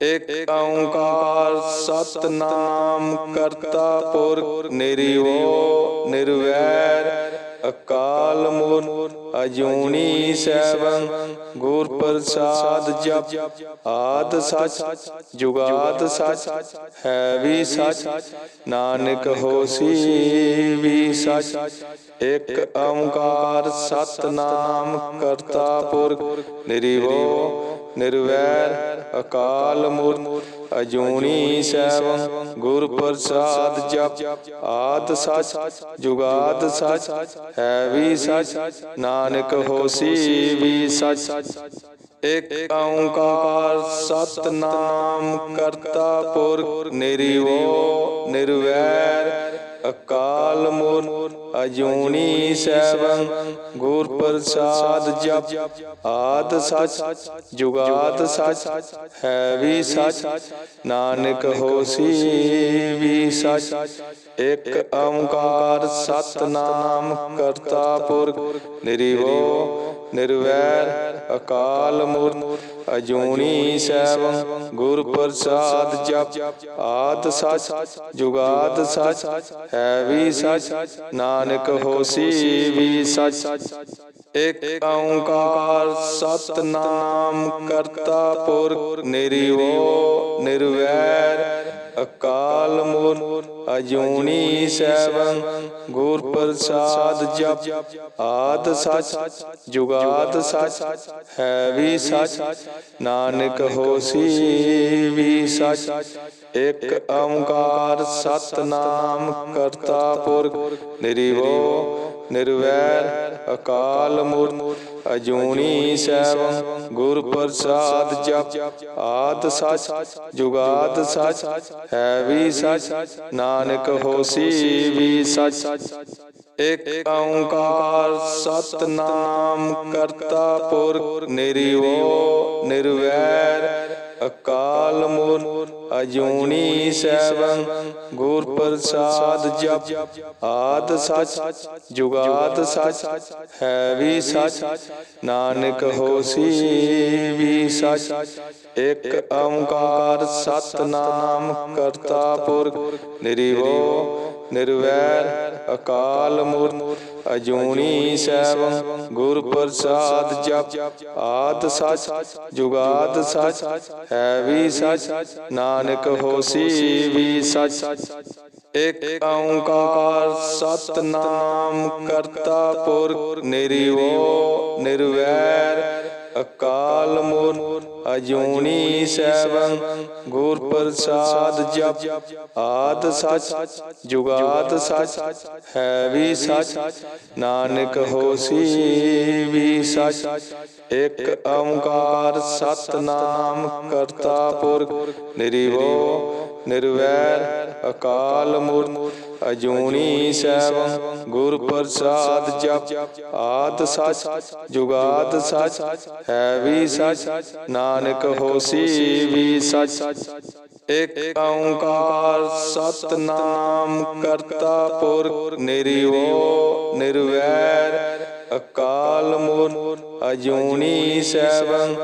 ਇਕ ਓੰਕਾਰ ਸਤਨਾਮ ਕਰਤਾ ਪੁਰਖ ਨਿਰਵੋ ਨਿਰਵੈਰ ਅਕਾਲ ਮੂਰਤ ਅਜੂਨੀ ਸੈਵੰ ਗੁਰ ਪ੍ਰਸਾਦ ਜਪ ਆਦ ਸਚ ਜੁਗਾਦ ਸਚ ਹੈ ਵੀ ਸਚ ਨਾਨਕ ਹੋਸੀ ਵੀ ਸਚ ਇਕ ਓੰਕਾਰ ਸਤਨਾਮ ਕਰਤਾ ਪੁਰਖ ਨਿਰਵੋ ਨਿਰਵੈਰ ਅਕਾਲ ਮੂਰਤ, ਅਜੂਨੀ ਸੈਭੰ ਗੁਰ ਪ੍ਰਸਾਦ ਜਪ, ਆਦ ਸਚ, ਜੁਗਾਦ ਸਚ, ਹੈ ਵੀ ਸਚ, ਨਾਨਕ ਹੋਸੀ ਵੀ ਸਚ। ਇਕ ਓੰਕਾਰ ਸਤਨਾਮ ਕਰਤਾ ਪੁਰਖ, ਨਿਰਵੋ ਨਿਰਵੈਰ ਅਕਾਲ ਮੂਰਤ। ਅਜੂਨੀ ਸੈਭੰ ਗੁਰ ਪ੍ਰਸਾਦ ਜਪ। ਆਦ ਸਚ, ਜੁਗਾਦ ਸਚ, ਹੈ ਵੀ ਸਚ। ਨਾਨਕ ਹੋਸੀ ਵੀ ਸਚ। ਇਕ ਓੰਕਾਰ ਸਤਨਾਮ ਕਰਤਾ ਪੁਰਖ। ਨਿਰਵੋ ਨਿਰਵੈਰ ਅਕਾਲ ਮੂਰਤ, ਅਜੂਨੀ ਸੈਭੰ ਗੁਰ ਪ੍ਰਸਾਦ ਜਪ, ਆਦ ਸਚ, ਜੁਗਾਦ ਸਚ, ਹੈ ਵੀ ਸਚ, ਨਾਨਕ ਹੋਸੀ ਵੀ ਸਚ। ਇਕ ਓੰਕਾਰ ਸਤਨਾਮ ਕਰਤਾ ਪੁਰਖ ਨਿਰਵੋ ਨਿਰਵੈਰ ਅਕਾਲ ਮੂਰਤ ਅਜੂਨੀ ਸੈਭੰ, ਗੁਰ ਪ੍ਰਸਾਦ ਜਪ। ਆਦ ਸਚ, ਜੁਗਾਦ ਸਚ, ਹੈ ਵੀ ਸਚ। ਨਾਨਕ ਹੋਸੀ ਵੀ ਸਚ। ਇਕ ਓੰਕਾਰ ਸਤਨਾਮ ਕਰਤਾ ਪੁਰਖ। ਨਿਰਵੋ ਨਿਰਵੈਰ ਅਕਾਲ ਮੂਰਤ, ਅਜੂਨੀ ਸੈਭੰ ਗੁਰ ਪ੍ਰਸਾਦ ਜਪ, ਆਦ ਸਚ, ਜੁਗਾਦ ਸਚ, ਹੈ ਵੀ ਸਚ, ਨਾਨਕ ਹੋਸੀ ਵੀ ਸਚ। ਇਕ ਓੰਕਾਰ ਸਤਨਾਮ ਕਰਤਾ ਪੁਰਖ ਨਿਰਵੋ ਨਿਰਵੈਰ ਅਕਾਲ ਮੂਰਤ ਅਜੂਨੀ ਸੈਭੰ ਗੁਰ ਪ੍ਰਸਾਦ ਜਪ। ਆਦ ਸਚ, ਜੁਗਾਦ ਸਚ, ਹੈ ਵੀ ਸਚ। ਨਾਨਕ ਹੋਸੀ ਵੀ ਸਚ। ਇਕ ਓੰਕਾਰ ਸਤਨਾਮ ਕਰਤਾ ਪੁਰਖ। ਨਿਰਵੋ, ਨਿਰਵੈਰ ਅਕਾਲ ਮੂਰਤ ਅਜੂਨੀ ਸੈਭੰ ਗੁਰ ਪ੍ਰਸਾਦ ਜਪ, ਆਦ ਸਚ, ਜੁਗਾਦ ਸਚ, ਹੈ ਵੀ ਸਚ, ਨਾਨਕ ਹੋਸੀ ਵੀ ਸਚ। ਇਕ ਓੰਕਾਰ ਸਤਨਾਮ ਕਰਤਾ ਪੁਰਖ ਨਿਰਵੋ ਨਿਰਵੈਰ, ਅਕਾਲ ਮੂਰਤ। ਅਜੂਨੀ ਸੈਭੰ ਗੁਰ ਪ੍ਰਸਾਦ ਜਪ। ਆਦ ਸਚ, ਜੁਗਾਦ ਸਚ, ਹੈ ਵੀ ਸਚ। ਨਾਨਕ ਹੋਸੀ ਵੀ ਸਚ। ਇਕ ਓੰਕਾਰ ਸਤਨਾਮ ਕਰਤਾ ਪੁਰਖ। ਨਿਰਵੋ, ਨਿਰਵੈਰ, ਅਕਾਲ ਮੂਰਤ ਅਜੂਨੀ ਸੈਵੰ ਗੁਰ ਪ੍ਰਸਾਦ ਜਪ। ਆਦ ਸਚ, ਜੁਗਾਦ ਸਚ, ਹੈ ਵੀ ਸਚ। ਨਾਨਕ ਹੋਸੀ ਵੀ ਸਚ। ਇਕ ਓੰਕਾਰ ਸਤਨਾਮ ਕਰਤਾ ਪੁਰਖ ਨਿਰਵੋ ਨਿਰਵੈਰ ਅਕਾਲ ਮੂਰਤ। ਅਜੂਨੀ ਸੈਭੰ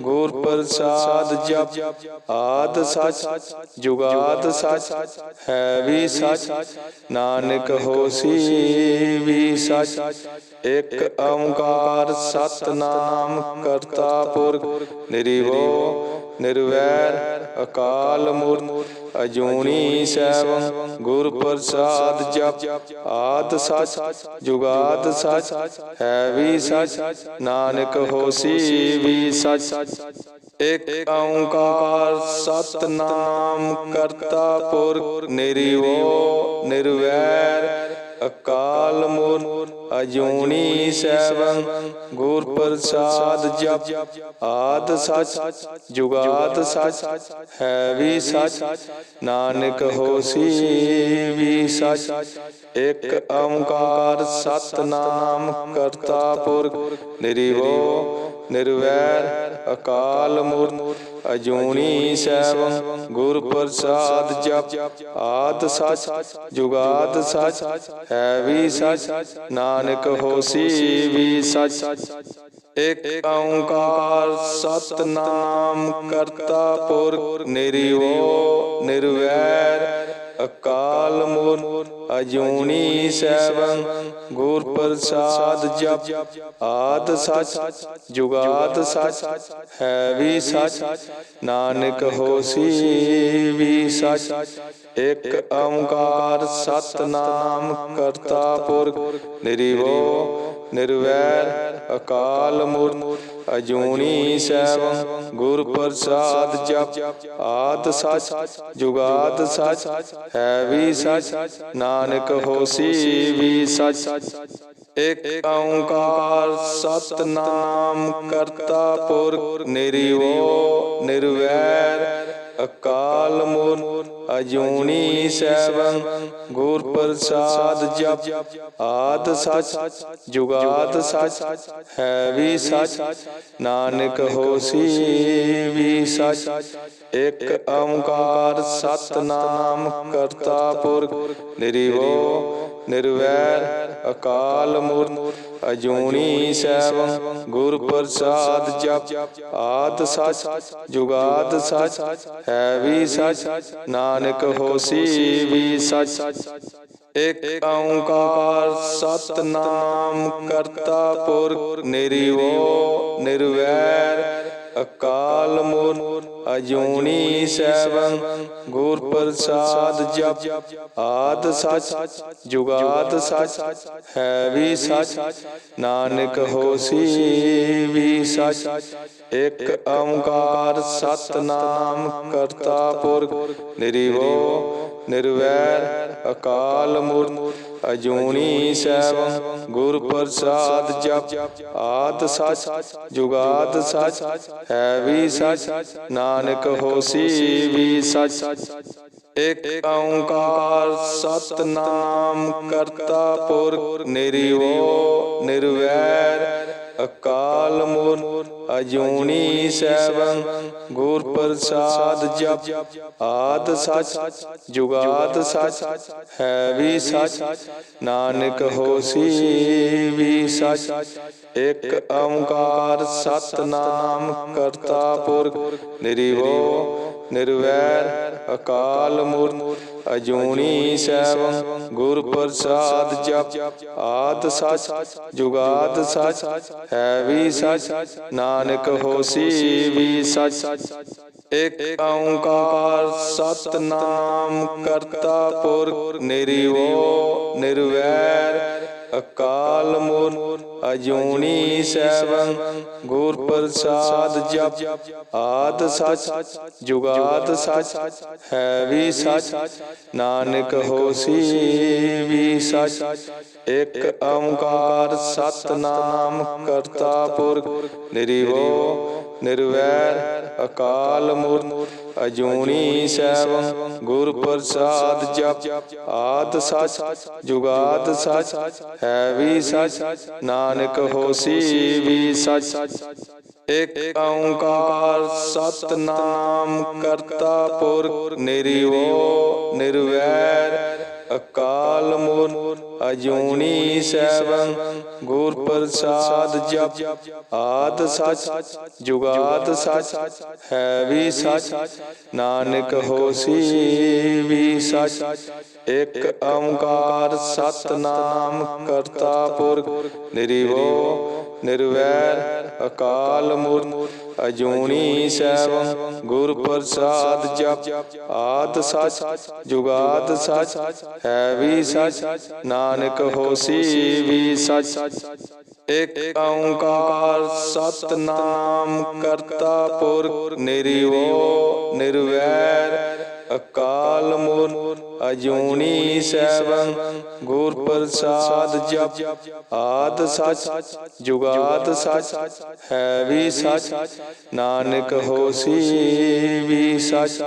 ਗੁਰ ਪ੍ਰਸਾਦ ਜਪ। ਆਦ ਸਚ, ਜੁਗਾਦ ਸਚ, ਹੈ ਵੀ ਸਚ। ਨਾਨਕ ਹੋਸੀ ਵੀ ਸਚ। ਇਕ ਓੰਕਾਰ ਸਤਨਾਮ ਕਰਤਾ ਪੁਰਖ। ਨਿਰਵੋ, ਨਿਰਵੈਰ, ਅਕਾਲ ਮੂਰਤ ਅਜੂਨੀ ਸੈਵੰ ਗੁਰ ਪ੍ਰਸਾਦ ਜਪ। ਆਦ ਸਚ, ਜੁਗਾਦ ਸਚ, ਹੈ ਵੀ ਸਚ। ਨਾਨਕ ਹੋਸੀ ਵੀ ਸਚ। ਇਕ ਓੰਕਾਰ ਸਤਨਾਮ ਕਰਤਾ ਪੁਰਖ ਨਿਰਵੈਰ ਅਕਾਲ ਮੂਰਤ। ਅਜੂਨੀ ਸੈਭੰ ਗੁਰ ਪ੍ਰਸਾਦ ਜਪ, ਆਦ ਸਚ, ਜੁਗਾਦ ਸਚ, ਹੈ ਵੀ ਸਚ, ਨਾਨਕ ਹੋਸੀ ਵੀ ਸਚ, ਇਕ ਓੰਕਾਰ ਸਤਨਾਮ ਕਰਤਾ ਪੁਰਖ ਨਿਰਵੋ ਨਿਰਵੈਰ ਅਕਾਲ ਮੂਰਤ, ਅਜੂਨੀ ਸੈਭੰ ਗੁਰ ਪ੍ਰਸਾਦ ਜਪ, ਆਦ ਸਚ, ਜੁਗਾਦ ਸਚ, ਹੈ ਵੀ ਸਚ, ਨਾਨਕ ਹੋਸੀ ਵੀ ਸਚ। ਇਕ ਓੰਕਾਰ ਸਤਨਾਮ ਕਰਤਾ ਪੁਰਖ ਨਿਰਭਉ ਨਿਰਵੈਰ ਅਕਾਲ ਮੂਰਤ ਅਜੂਨੀ ਸੈਭੰ, ਗੁਰ ਪ੍ਰਸਾਦ ਜਪ, ਆਦ ਸਚ, ਜੁਗਾਦ ਸਚ, ਹੈ ਵੀ ਸਚ, ਨਾਨਕ ਹੋਸੀ ਵੀ ਸਚ, ਇਕ ਓੰਕਾਰ ਸਤਨਾਮ ਕਰਤਾ ਪੁਰਖ ਨਿਰਭਉ ਨਿਰਵੈਰ ਅਕਾਲ ਮੂਰਤ ਅਜੂਨੀ ਸੈਭੰ ਗੁਰ ਪ੍ਰਸਾਦ ਜਪ ਆਤ ਸਚ ਜੁਗਾਤ ਸਚ, ਹੈ ਵੀ ਸਚ, ਨਾਨਕ ਹੋਸੀ ਵੀ ਸਚ। ਇਕ ਓੰਕਾਰ ਸਤਨਾਮ ਕਰਤਾ ਪੁਰਖ ਨਿਰਭਉ ਨਿਰਵੈਰ ਅਕਾਲ ਮੂਰਤ, ਅਜੂਨੀ ਸੈਭੰ ਗੁਰ ਪ੍ਰਸਾਦ ਜਪ। ਆਦ ਸਚ, ਜੁਗਾਦ ਸਚ, ਹੈ ਵੀ ਸਚ। ਨਾਨਕ ਹੋਸੀ ਵੀ ਸਚ। ਇਕ ਓੰਕਾਰ ਸਤਨਾਮ ਕਰਤਾ ਪੁਰਖ। ਨਿਰਭਉ ਨਿਰਵੈਰ ਅਕਾਲ ਮੂਰਤ ਅਜੂਨੀ ਸੈਭੰ ਗੁਰ ਪ੍ਰਸਾਦ ਜਪ, ਆਦ ਸਚ, ਜੁਗਾਦ ਸਚ, ਹੈ ਵੀ ਸਚ, ਨਾਨਕ ਹੋਸੀ ਵੀ ਸਚ। ਇਕ ਓੰਕਾਰ ਸਤਨਾਮ ਕਰਤਾ ਪੁਰਖ ਨਿਰਭਉ ਨਿਰਵੈਰ ਅਕਾਲ ਮੂਰਤ, ਅਜੂਨੀ ਸੈਭੰ ਗੁਰ ਪ੍ਰਸਾਦ ਜਪ। ਆਦ ਸਚ, ਜੁਗਾਦ ਸਚ, ਹੈ ਵੀ ਸਚ। ਨਾਨਕ ਹੋਸੀ ਵੀ ਸਚ। ਇਕ ਓੰਕਾਰ ਸਤਨਾਮ ਕਰਤਾ ਪੁਰਖ। ਨਿਰਭਉ ਨਿਰਵੈਰ ਅਕਾਲ ਮੂਰਤ ਅਜੂਨੀ ਸੈਭੰ ਗੁਰ ਪ੍ਰਸਾਦ ਜਪ, ਆਦ ਸਚ, ਜੁਗਾਦ ਸਚ, ਹੈ ਵੀ ਸਚ, ਨਾਨਕ ਹੋਸੀ ਵੀ ਸਚ। ਇਕ ਓੰਕਾਰ ਸਤਨਾਮ ਕਰਤਾ ਪੁਰਖ ਨਿਰਭਉ ਨਿਰਵੈਰ ਅਕਾਲ ਮੂਰਤ ਅਜੂਨੀ ਸੈਭੰ ਗੁਰ ਪ੍ਰਸਾਦ ਜਪ। ਆਦ ਸਚ, ਜੁਗਾਦ ਸਚ, ਹੈ ਵੀ ਸਚ। ਨਾਨਕ ਹੋਸੀ ਵੀ ਸਚ। ਇਕ ਓੰਕਾਰ ਸਤਨਾਮ ਕਰਤਾ ਪੁਰਖ। ਨਿਰਭਉ ਨਿਰਵੈਰ ਅਕਾਲ ਮੂਰਤ, ਅਜੂਨੀ ਸੈਭੰ ਗੁਰ ਪ੍ਰਸਾਦ ਜਪ, ਆਦ ਸਚ, ਜੁਗਾਦ ਸਚ, ਹੈ ਵੀ ਸਚ, ਨਾਨਕ ਹੋਸੀ ਵੀ ਸਚ। ਇਕ ਓੰਕਾਰ ਸਤਨਾਮ ਕਰਤਾ ਪੁਰਖ ਨਿਰਭਉ ਨਿਰਵੈਰ ਅਕਾਲ ਮੂਰਤ, ਅਜੂਨੀ ਸੈਭੰ ਗੁਰ ਪ੍ਰਸਾਦ ਜਪ। ਆਦ ਸਚ, ਜੁਗਾਦ ਸਚ, ਹੈ ਵੀ ਸਚ। ਨਾਨਕ ਹੋਸੀ ਵੀ ਸਚ। ਇਕ ਓੰਕਾਰ ਸਤਨਾਮ ਕਰਤਾ ਪੁਰਖ। ਨਿਰਭਉ ਨਿਰਵੈਰ ਅਕਾਲ ਮੂਰਤ ਅਜੂਨੀ ਸੈਭੰ ਗੁਰ ਪ੍ਰਸਾਦ ਜਪ, ਆਦ ਸਚ, ਜੁਗਾਦ ਸਚ, ਹੈ ਵੀ ਸਚ, ਨਾਨਕ ਹੋਸੀ ਵੀ ਸਚ। ਇਕ ਓੰਕਾਰ ਸਤਨਾਮ ਕਰਤਾ ਪੁਰਖ ਨਿਰਭਉ ਨਿਰਵੈਰ, ਅਕਾਲ ਮੂਰਤ ਅਜੂਨੀ ਸੈਭੰ ਗੁਰ ਪ੍ਰਸਾਦ ਜਪ। ਆਦ ਸਚ, ਜੁਗਾਦ ਸਚ, ਹੈ ਵੀ ਸਚ। ਨਾਨਕ ਹੋਸੀ ਵੀ ਸਚ। ਇਕ ਓੰਕਾਰ ਸਤਨਾਮ ਕਰਤਾ ਪੁਰਖ। ਨਿਰਭਉ ਨਿਰਵੈਰ ਅਕਾਲ ਮੂਰਤ ਅਜੂਨੀ ਸੈਭੰ ਗੁਰ ਪ੍ਰਸਾਦ ਜਪ ਆਦ ਸਚ ਜੁਗਾਦ ਸਚ ਹੈ ਵੀ ਸਚ ਨਾਨਕ ਹੋਸੀ ਵੀ ਸਚ। ਇਕ ਓੰਕਾਰ ਸਤਨਾਮ ਕਰਤਾ ਪੁਰਖ ਨਿਰਭਉ ਨਿਰਵੈਰ। ਅਕਾਲ ਮੂਰਤ ਅਜੂਨੀ ਸੈਭੰ ਗੁਰ ਪ੍ਰਸਾਦ ਜਪ। ਆਦ ਸਚ, ਜੁਗਾਦ ਸਚ, ਹੈ ਵੀ ਸਚ। ਨਾਨਕ ਹੋਸੀ ਵੀ ਸਚ।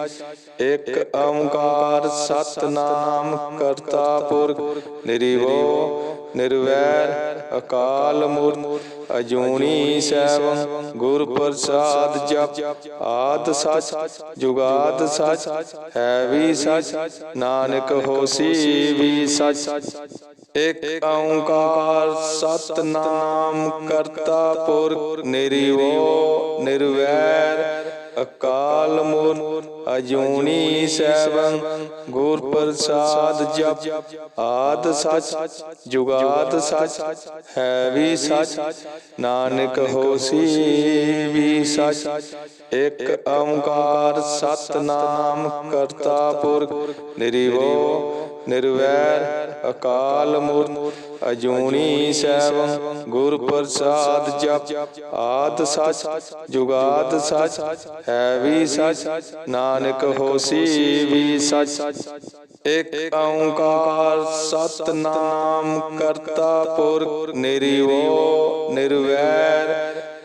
ਇਕ ਓੰਕਾਰ ਸਤਨਾਮ ਕਰਤਾ ਪੁਰਖ। ਨਿਰਭਉ ਨਿਰਵੈਰ ਅਕਾਲ ਮੂਰਤ। ਅਜੂਨੀ ਸੈਭੰ ਗੁਰ ਪ੍ਰਸਾਦ ਜਪ, ਆਦ ਸਚ, ਜੁਗਾਦ ਸਚ, ਹੈ ਵੀ ਸਚ, ਨਾਨਕ ਹੋਸੀ ਵੀ ਸਚ। ਇਕ ਓੰਕਾਰ ਸਤਨਾਮ ਕਰਤਾ ਪੁਰਖ ਨਿਰਭਉ ਨਿਰਵੈਰ, ਅਕਾਲ ਮੂਰਤ। ਅਜੂਨੀ ਸੈਭੰ ਗੁਰ ਪ੍ਰਸਾਦ ਜਪ। ਆਦ ਸਚ, ਜੁਗਾਦ ਸਚ, ਹੈ ਵੀ ਸਚ। ਨਾਨਕ ਹੋਸੀ ਵੀ ਸਚ। ਇਕ ਓੰਕਾਰ ਸਤਨਾਮ ਕਰਤਾ ਪੁਰਖ। ਨਿਰਭਉ ਨਿਰਵੈਰ ਅਕਾਲ ਮੂਰਤ। ਅਜੂਨੀ ਸੈਭੰ ਗੁਰ ਪ੍ਰਸਾਦ ਜਪ, ਆਦ ਸਚ, ਜੁਗਾਦ ਸਚ, ਹੈ ਵੀ ਸਚ, ਨਾਨਕ ਹੋਸੀ ਵੀ ਸਚ। ਇਕ ਓੰਕਾਰ ਸਤਨਾਮ ਕਰਤਾ ਪੁਰਖ ਨਿਰਵੋ, ਨਿਰਵੈਰ,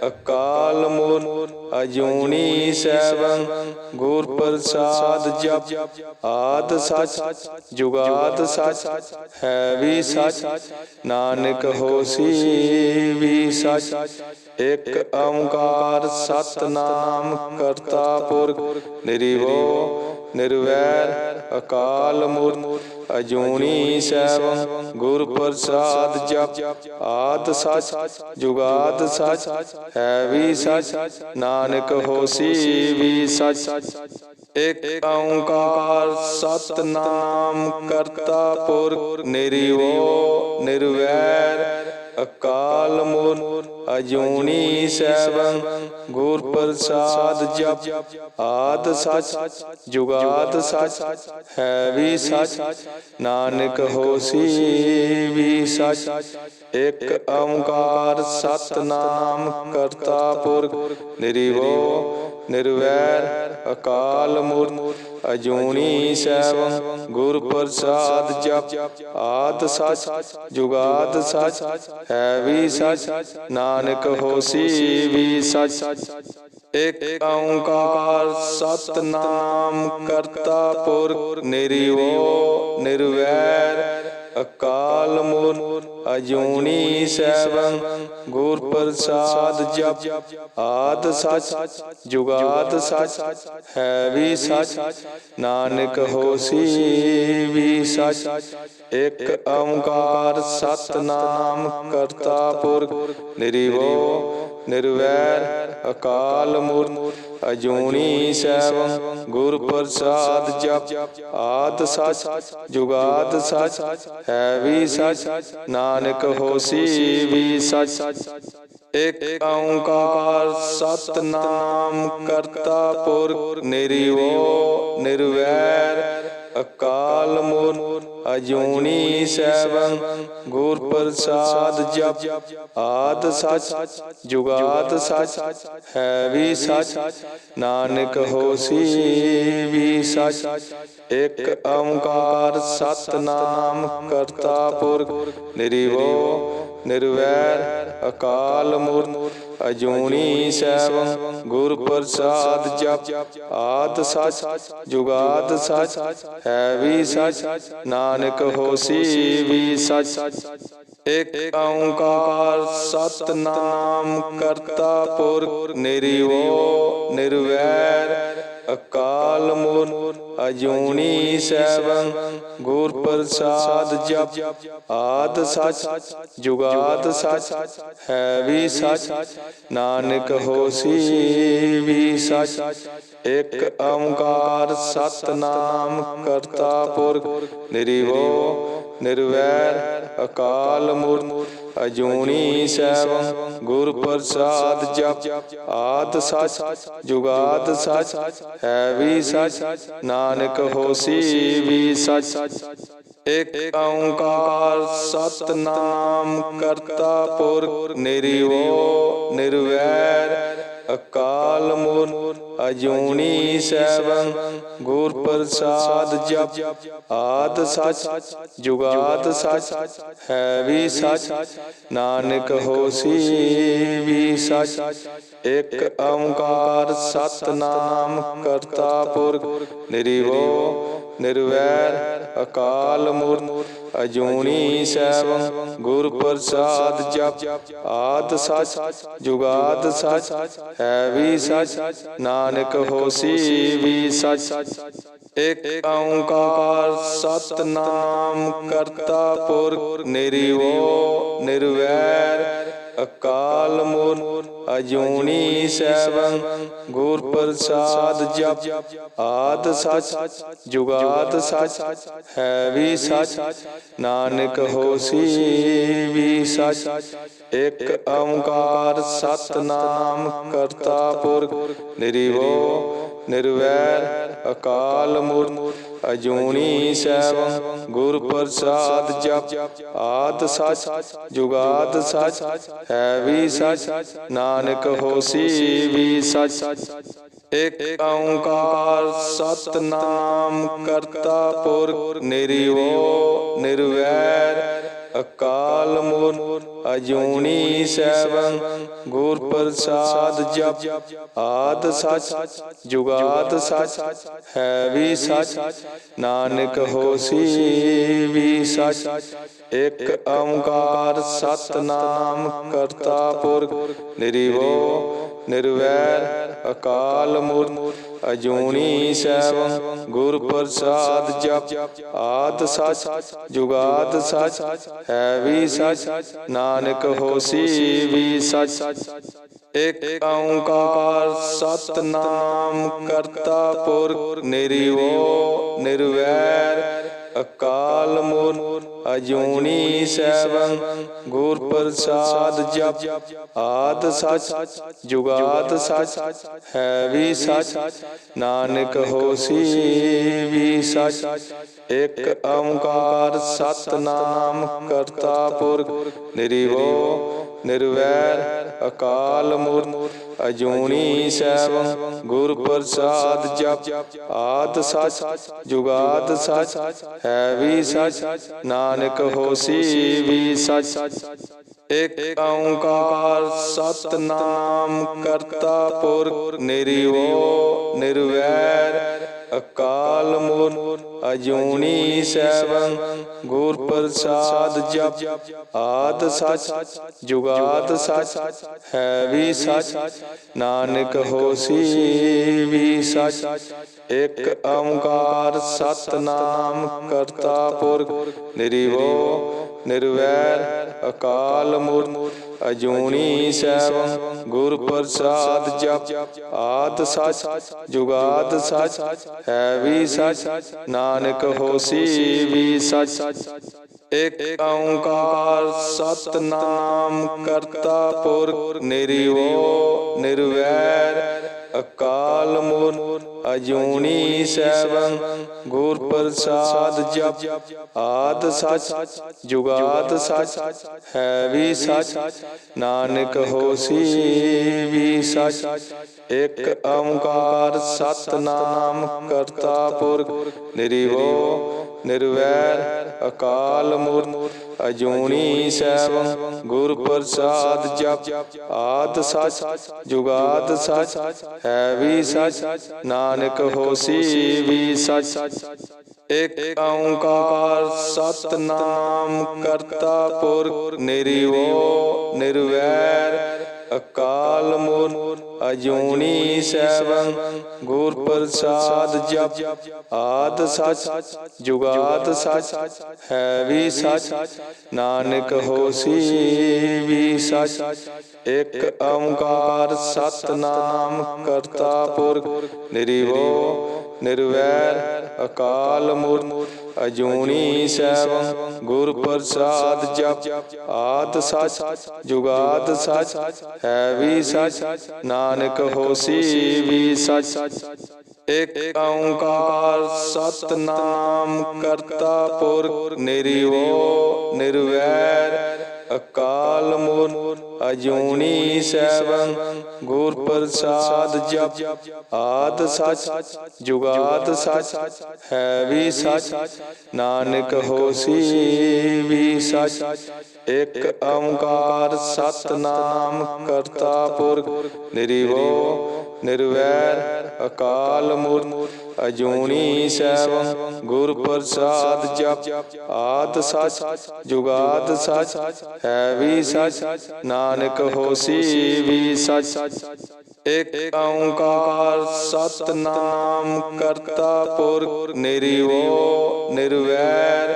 ਅਕਾਲ ਮੂਰਤ ਅਜੂਨੀ ਸੈਭੰ ਗੁਰ ਪ੍ਰਸਾਦ ਜਪ। ਆਦ ਸਚ, ਜੁਗਾਦ ਸਚ, ਹੈ ਵੀ ਸਚ। ਨਾਨਕ ਹੋਸੀ ਵੀ ਸਚ। ਇਕ ਓੰਕਾਰ ਸਤਨਾਮ ਕਰਤਾ ਪੁਰਖ। ਨਿਰਭਉ ਨਿਰਵੈਰ ਅਕਾਲ ਮੂਰਤ ਅਜੂਨੀ ਸੈਭੰ ਗੁਰ ਪ੍ਰਸਾਦ ਜਪ। ਆਦ ਸਚ, ਜੁਗਾਦ ਸਚ, ਹੈ ਵੀ ਸਚ। ਨਾਨਕ ਹੋਸੀ ਵੀ ਸਚ। ਇਕ ਓੰਕਾਰ ਸਤਨਾਮ ਕਰਤਾ ਪੁਰਖ ਨਿਰਭਉ ਨਿਰਵੈਰ ਅਕਾਲ ਮੂਰਤ ਅਜੂਨੀ ਸੈਭੰ, ਗੁਰ ਪ੍ਰਸਾਦ ਜਪ, ਆਦ ਸਚ, ਜੁਗਾਦ ਸਚ, ਹੈ ਵੀ ਸਚ, ਨਾਨਕ ਹੋਸੀ ਵੀ ਸਚ, ਇਕ ਓੰਕਾਰ ਸਤਨਾਮ ਕਰਤਾ ਪੁਰਖ ਨਿਰਭਉ ਨਿਰਵੈਰ ਅਕਾਲ ਮੂਰਤ ਅਜੂਨੀ ਸੈਭੰ ਗੁਰ ਪ੍ਰਸਾਦ ਜਪ, ਆਦ ਸਚ, ਜੁਗਾਦ ਸਚ, ਹੈ ਵੀ ਸਚ, ਨਾਨਕ ਹੋਸੀ ਵੀ ਸਚ। ਇਕ ਓੰਕਾਰ ਸਤਨਾਮ ਕਰਤਾ ਪੁਰਖ ਨਿਰਭਉ ਨਿਰਵੈਰ ਅਕਾਲ ਮੂਰਤ ਅਜੂਨੀ ਸੈਭੰ ਗੁਰ ਪ੍ਰਸਾਦ ਜਪ। ਆਦ ਸਚ, ਜੁਗਾਦ ਸਚ, ਹੈ ਵੀ ਸਚ। ਨਾਨਕ ਹੋਸੀ ਵੀ ਸਚ। ਇਕ ਓੰਕਾਰ ਸਤਨਾਮ ਕਰਤਾ ਪੁਰਖ ਨਿਰਵੋ, ਨਿਰਵੈਰ ਅਕਾਲ ਮੂਰਤ ਅਜੂਨੀ ਸੈਭੰ ਗੁਰ ਪ੍ਰਸਾਦ ਜਪ, ਆਦ ਸਚ, ਜੁਗਾਦ ਸਚ, ਹੈ ਵੀ ਸਚ, ਨਾਨਕ ਹੋਸੀ ਵੀ ਸਚ। ਇਕ ਓੰਕਾਰ ਸਤਨਾਮ ਕਰਤਾ ਪੁਰਖ ਨਿਰਭਉ ਨਿਰਵੈਰ, ਅਕਾਲ ਮੂਰਤ ਅਜੂਨੀ ਸੈਭੰ ਗੁਰ ਪ੍ਰਸਾਦ ਜਪ। ਆਦ ਸਚ, ਜੁਗਾਦ ਸਚ, ਹੈ ਵੀ ਸਚ। ਨਾਨਕ ਹੋਸੀ ਵੀ ਸਚ। ਇਕ ਓੰਕਾਰ ਸਤਨਾਮ ਕਰਤਾ ਪੁਰਖ। ਨਿਰਭਉ ਨਿਰਵੈਰ ਅਕਾਲ ਮੂਰਤ। ਅਜੂਨੀ ਸੈਭੰ ਗੁਰ ਪ੍ਰਸਾਦ ਜਪ, ਆਦ ਸਚ, ਜੁਗਾਦ ਸਚ, ਹੈ ਵੀ ਸਚ, ਨਾਨਕ ਹੋਸੀ ਵੀ ਸਚ। ਇਕ ਓੰਕਾਰ ਸਤਨਾਮ ਕਰਤਾ ਪੁਰਖ ਨਿਰਭਉ ਨਿਰਵੈਰ, ਅਕਾਲ ਮੂਰਤ ਅਜੂਨੀ ਸੈਭੰ ਗੁਰ ਪ੍ਰਸਾਦ ਜਪ। ਆਦ ਸਚ, ਜੁਗਾਦ ਸਚ, ਹੈ ਵੀ ਸਚ। ਨਾਨਕ ਹੋਸੀ ਵੀ ਸਚ। ਇਕ ਓੰਕਾਰ ਸਤਨਾਮ ਕਰਤਾ ਪੁਰਖ। ਨਿਰਭਉ ਨਿਰਵੈਰ ਅਕਾਲ ਮੂਰਤ, ਅਜੂਨੀ ਸੈਭੰ ਗੁਰ ਪ੍ਰਸਾਦ ਜਪ, ਆਦ ਸਚ, ਜੁਗਾਦ ਸਚ, ਹੈ ਵੀ ਸਚ, ਨਾਨਕ ਹੋਸੀ ਵੀ ਸਚ। ਇਕ ਓੰਕਾਰ ਸਤਨਾਮ ਕਰਤਾ ਪੁਰਖ ਨਿਰਭਉ ਨਿਰਵੈਰ ਅਕਾਲ ਮੂਰਤ ਅਜੂਨੀ ਸੈਭੰ ਗੁਰ ਪ੍ਰਸਾਦ ਜਪ। ਆਦ ਸਚ, ਜੁਗਾਦ ਸਚ, ਹੈ ਵੀ ਸਚ। ਨਾਨਕ ਹੋਸੀ ਵੀ ਸਚ। ਇਕ ਓੰਕਾਰ ਸਤਨਾਮ ਕਰਤਾ ਪੁਰਖ। ਨਿਰਵੋ, ਨਿਰਵੈਰ, ਅਕਾਲ ਮੂਰਤ ਅਜੂਨੀ ਸੈਵੰ ਗੁਰ ਪ੍ਰਸਾਦ ਜਪ। ਆਦ ਸਚ, ਜੁਗਾਦ ਸਚ, ਹੈ ਵੀ ਸਚ। ਨਾਨਕ ਹੋਸੀ ਵੀ ਸਚ। ਇਕ ਓੰਕਾਰ ਸਤਨਾਮ ਕਰਤਾ ਪੁਰਖ ਨਿਰਵੋ ਨਿਰਵੈਰ। ਅਕਾਲ ਮੂਰਤ ਅਜੂਨੀ ਸੈਭੰ ਗੁਰ ਪ੍ਰਸਾਦ ਜਪ। ਆਦ ਸਚ, ਜੁਗਾਦ ਸਚ, ਹੈ ਵੀ ਸਚ। ਨਾਨਕ ਹੋਸੀ ਵੀ ਸਚ। ਇਕ ਓੰਕਾਰ ਸਤਨਾਮ ਕਰਤਾ ਪੁਰਖ। ਨਿਰਵੋ, ਨਿਰਵੈਰ ਅਕਾਲ ਮੂਰਤ ਅਜੂਨੀ ਸੈਭੰ ਗੁਰ ਪ੍ਰਸਾਦ ਜਪ, ਆਦ ਸਚ, ਜੁਗਾਦ ਸਚ, ਹੈ ਵੀ ਸਚ, ਨਾਨਕ ਹੋਸੀ ਵੀ ਸਚ। ਇਕ ਓੰਕਾਰ ਸਤਨਾਮ ਕਰਤਾ ਪੁਰਖ ਨਿਰਵੋ ਨਿਰਵੈਰ ਅਕਾਲ ਮੂਰਤ, ਅਜੂਨੀ ਸੈਭੰ ਗੁਰ ਪ੍ਰਸਾਦ ਜਪ। ਆਦ ਸਚ, ਜੁਗਾਦ ਸਚ, ਹੈ ਵੀ ਸਚ। ਨਾਨਕ ਹੋਸੀ ਵੀ ਸਚ। ਇਕ ਓੰਕਾਰ ਸਤਨਾਮ ਕਰਤਾ ਪੁਰਖ। ਨਿਰਵੋ, ਨਿਰਵੈਰ ਅਕਾਲ ਮੂਰਤ ਅਜੂਨੀ ਸੈਭੰ ਗੁਰ ਪ੍ਰਸਾਦ ਜਪ, ਆਦ ਸਚ, ਜੁਗਾਦ ਸਚ, ਹੈ ਵੀ ਸਚ, ਨਾਨਕ ਹੋਸੀ ਵੀ ਸਚ। ਇਕ ਓੰਕਾਰ ਸਤਨਾਮ ਕਰਤਾ ਪੁਰਖ ਨਿਰਵੋ, ਨਿਰਵੈਰ ਅਕਾਲ ਮੂਰਤ ਅਜੂਨੀ ਸੈਭੰ, ਗੁਰ ਪ੍ਰਸਾਦ ਜਪ। ਆਦ ਸਚ, ਜੁਗਾਦ ਸਚ, ਹੈ ਵੀ ਸਚ। ਨਾਨਕ ਹੋਸੀ ਵੀ ਸਚ। ਇਕ ਓੰਕਾਰ ਸਤਨਾਮ ਕਰਤਾ ਪੁਰਖ। ਨਿਰਵੋ, ਨਿਰਵੈਰ ਅਕਾਲ ਮੂਰਤ ਅਜੂਨੀ ਸੈਭੰ ਗੁਰ ਪ੍ਰਸਾਦ ਜਪ ਆਦ ਸਚ ਜੁਗਾਦ ਸਚ ਹੈ ਵੀ ਸਚ ਨਾਨਕ ਹੋਸੀ ਵੀ ਸਚ। ਇਕ ਓੰਕਾਰ ਸਤਨਾਮ ਕਰਤਾ ਪੁਰਖ ਨਿਰਵੋ ਨਿਰਵੈਰ ਅਕਾਲ ਮੂਰਤ, ਅਜੂਨੀ ਸੈਭੰ ਗੁਰ ਪ੍ਰਸਾਦ ਜਪ, ਆਦ ਸਚ, ਜੁਗਾਦ ਸਚ, ਹੈ ਵੀ ਸਚ, ਨਾਨਕ ਹੋਸੀ ਵੀ ਸਚ, ਇਕ ਓੰਕਾਰ ਸਤਨਾਮ ਕਰਤਾ ਪੁਰਖ, ਨਿਰਵੋ, ਨਿਰਵੈਰ, ਅਕਾਲ ਮੂਰਤ ਅਜੂਨੀ ਸੈਭੰ ਗੁਰ ਪ੍ਰਸਾਦ ਜਪ, ਆਦ ਸਚ, ਜੁਗਾਦ ਸਚ, ਹੈ ਵੀ ਸਚ, ਨਾਨਕ ਹੋਸੀ ਵੀ ਸਚ। ਇਕ ਓੰਕਾਰ ਸਤਨਾਮ ਕਰਤਾ ਪੁਰਖ ਨਿਰਵੋ ਨਿਰਵੈਰ ਅਕਾਲ ਮੂਰਤ ਅਜੂਨੀ ਸੈਭੰ, ਗੁਰ ਪ੍ਰਸਾਦ ਜਪ। ਆਦ ਸਚ, ਜੁਗਾਦ ਸਚ, ਹੈ ਵੀ ਸਚ। ਨਾਨਕ ਹੋਸੀ ਵੀ ਸਚ। ਇਕ ਓੰਕਾਰ ਸਤਨਾਮ ਕਰਤਾ ਪੁਰਖ। ਨਿਰਵੋ ਨਿਰਵੈਰ ਅਕਾਲ ਮੂਰਤ, ਅਜੂਨੀ ਸੈਭੰ ਗੁਰ ਪ੍ਰਸਾਦ ਜਪ, ਆਦ ਸਚ, ਜੁਗਾਦ ਸਚ, ਹੈ ਵੀ ਸਚ, ਨਾਨਕ ਹੋਸੀ ਵੀ ਸਚ। ਇਕ ਓੰਕਾਰ ਸਤਨਾਮ ਕਰਤਾ ਪੁਰਖ, ਨਿਰਵੋ ਨਿਰਵੈਰ ਅਕਾਲ ਮੂਰਤ, ਅਜੂਨੀ ਸੈਵੰ ਗੁਰ ਪ੍ਰਸਾਦ ਜਪ, ਆਦ ਸਚ, ਜੁਗਾਦ ਸਚ, ਹੈ ਵੀ ਸਚ, ਨਾਨਕ ਹੋਸੀ ਵੀ ਸਚ, ਇਕ ਓੰਕਾਰ ਸਤਨਾਮ ਕਰਤਾ ਪੁਰਖ, ਨਿਰਵੋ, ਨਿਰਵੈਰ ਅਕਾਲ ਮੂਰਤ ਅਜੂਨੀ ਸੈਭੰ ਗੁਰ ਪ੍ਰਸਾਦ ਜਪ ਆਦ ਸਚ ਜੁਗਾਦ ਸਚ ਹੈ ਵੀ ਸਚ ਨਾਨਕ ਹੋਸੀ ਵੀ ਸਚ। ਇਕ ਓੰਕਾਰ ਸਤਨਾਮ ਕਰਤਾ ਪੁਰਖ ਨਿਰਵੋ ਨਿਰਵੈਰ। ਅਕਾਲ ਮੂਰਤ, ਅਜੂਨੀ ਸੈਭੰ, ਗੁਰ ਪ੍ਰਸਾਦ ਜਪ। ਆਦ ਸਚ, ਜੁਗਾਦ ਸਚ, ਹੈ ਵੀ ਸਚ। ਨਾਨਕ ਹੋਸੀ ਵੀ ਸਚ। ਇਕ ਓੰਕਾਰ ਸਤਨਾਮ ਕਰਤਾ ਪੁਰਖ। ਨਿਰਵੋ, ਨਿਰਵੈਰ ਅਕਾਲ ਮੂਰਤ ਅਜੂਨੀ ਸੈਭੰ ਗੁਰ ਪ੍ਰਸਾਦ ਜਪ ਆਦ ਸਚ ਜੁਗਾਦ ਸਚ ਹੈ ਵੀ ਸਚ ਨਾਨਕ ਹੋਸੀ ਵੀ ਸਚ। ਇਕ ਓੰਕਾਰ ਸਤਨਾਮ ਕਰਤਾ ਪੁਰਖ ਨਿਰਭਉ ਨਿਰਵੈਰ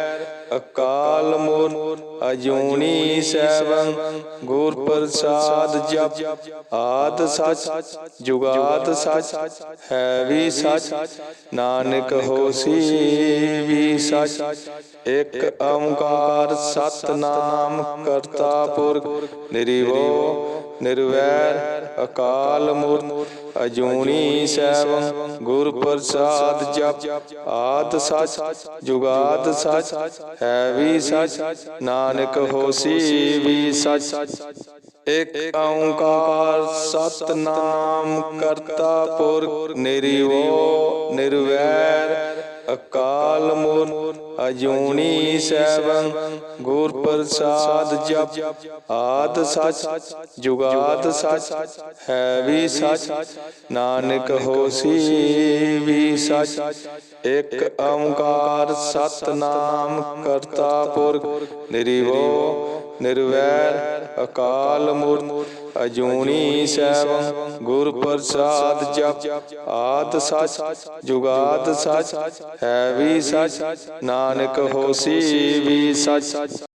ਅਕਾਲ ਮੂਰਤ ਅਜੂਨੀ ਸੈਭੰ ਗੁਰ ਪ੍ਰਸਾਦ ਜਪ। ਆਦ ਸਚ, ਜੁਗਾਦ ਸਚ, ਹੈ ਵੀ ਸਚ। ਨਾਨਕ ਹੋਸੀ ਵੀ ਸਚ। ਇਕ ਓੰਕਾਰ ਸਤਨਾਮ ਕਰਤਾ ਪੁਰਖ। ਨਿਰਭਉ ਨਿਰਵੈਰ ਅਕਾਲ ਮੂਰਤ, ਅਜੂਨੀ ਸੈਭੰ ਗੁਰ ਪ੍ਰਸਾਦ ਜਪ, ਆਦ ਸਚ, ਜੁਗਾਦ ਸਚ, ਹੈ ਵੀ ਸਚ, ਨਾਨਕ ਹੋਸੀ ਵੀ ਸਚ। ਇਕ ਓੰਕਾਰ ਸਤਨਾਮ ਕਰਤਾ ਪੁਰਖ ਨਿਰਭਉ ਨਿਰਵੈਰ ਅਕਾਲ ਮੂਰਤ, ਅਜੂਨੀ ਸੈਭੰ ਗੁਰ ਪ੍ਰਸਾਦ ਜਪ। ਆਦ ਸਚ, ਜੁਗਾਦ ਸਚ, ਹੈ ਵੀ ਸਚ। ਨਾਨਕ ਹੋਸੀ ਵੀ ਸਚ। ਇਕ ਓੰਕਾਰ ਸਤਨਾਮ ਕਰਤਾ ਪੁਰਖ। ਨਿਰਭਉ ਨਿਰਵੈਰ ਅਕਾਲ ਮੂਰਤ, ਅਜੂਨੀ ਸੈਭੰ ਗੁਰ ਪ੍ਰਸਾਦ ਜਪ, ਆਦ ਸਚ, ਜੁਗਾਦ ਸਚ, ਹੈ ਵੀ ਸਚ, ਨਾਨਕ ਹੋਸੀ ਵੀ ਸਚ।